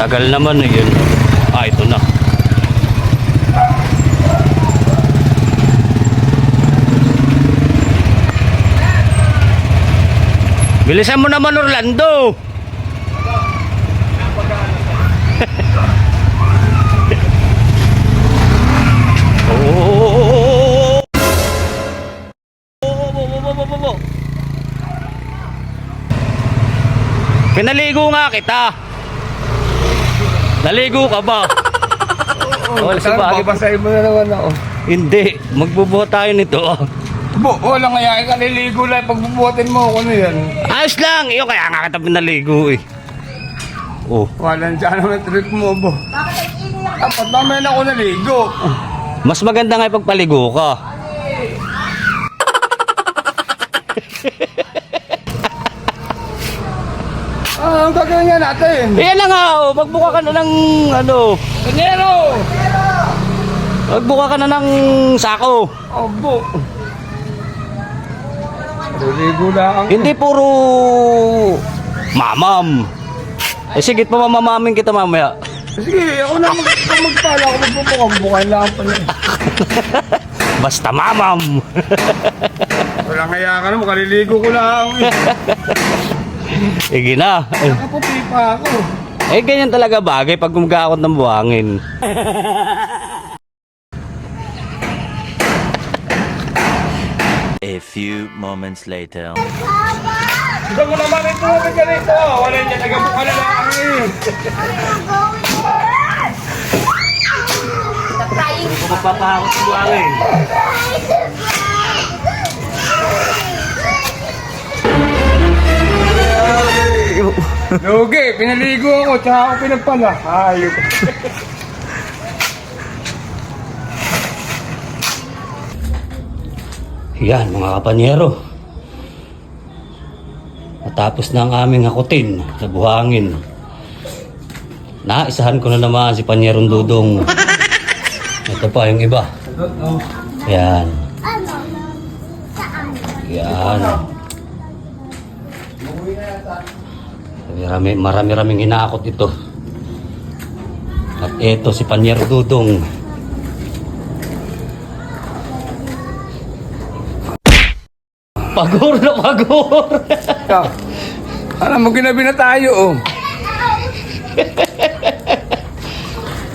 Tagal naman eh yun. Ah, ito na. Bilisan mo naman Orlando. Pinaligo nga kita. Naligo ka ba? Oh, sa bagay. babasahin mo na naman ako. Hindi, magbubuhat tayo nito. Bu, wala nga yan. Kaniligo lang. Pagbubuhatin mo ako na yan. Ayos lang, iyo kaya nga kita pinaligo eh. Oh, Walang dyan naman trip mo, bo. Dapat mamaya na ako naligo. mas maganda nga ipagpaligo ka. Ang gagawin nga natin. Yan na nga, oh, magbuka ka na ng ano, Kanyero! magbuka ka na ng sako. Oh, bu. Naligo lang. Hindi puro mamam. Eh sige, pamamamamin kita mamaya. Sige, ako na mag ako magpala. Ako magbubuka. Bukan lang pala. Basta mamam. Wala kaya ka naman. Kaliligo ko lang. Sige na. Eh, Nakaputi pa ako. Eh, ganyan talaga bagay pag gumagakot ng buhangin. A few moments later. Ito mo naman ito. Ito ganito. Wala niya. Nagabuka na lang eh. Kung magpapahakot ng buhangin. Lugi, pinaligo ako. Tsaka ako pinagpala. Ayok. Yan mga kapanyero. Natapos na ang aming hakutin sa buhangin. Naisahan ko na naman si Panyerong Dudong. Ito pa yung iba. Yan. Yan. Marami, marami raming hinakot ito. At ito si Panyero Dudong. Pagor na pagor. Alam mo, ginabi na tayo, oh.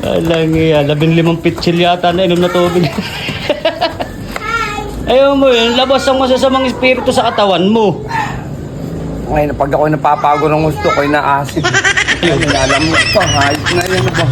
Alang iya, labing limang pitsil yata na inom na tubig. Ayaw mo yun, labas ang masasamang espiritu sa katawan mo. Ngayon, pag ako napapago ng gusto ko, na acid. Ayun, alam mo pa, hayop na yan ba?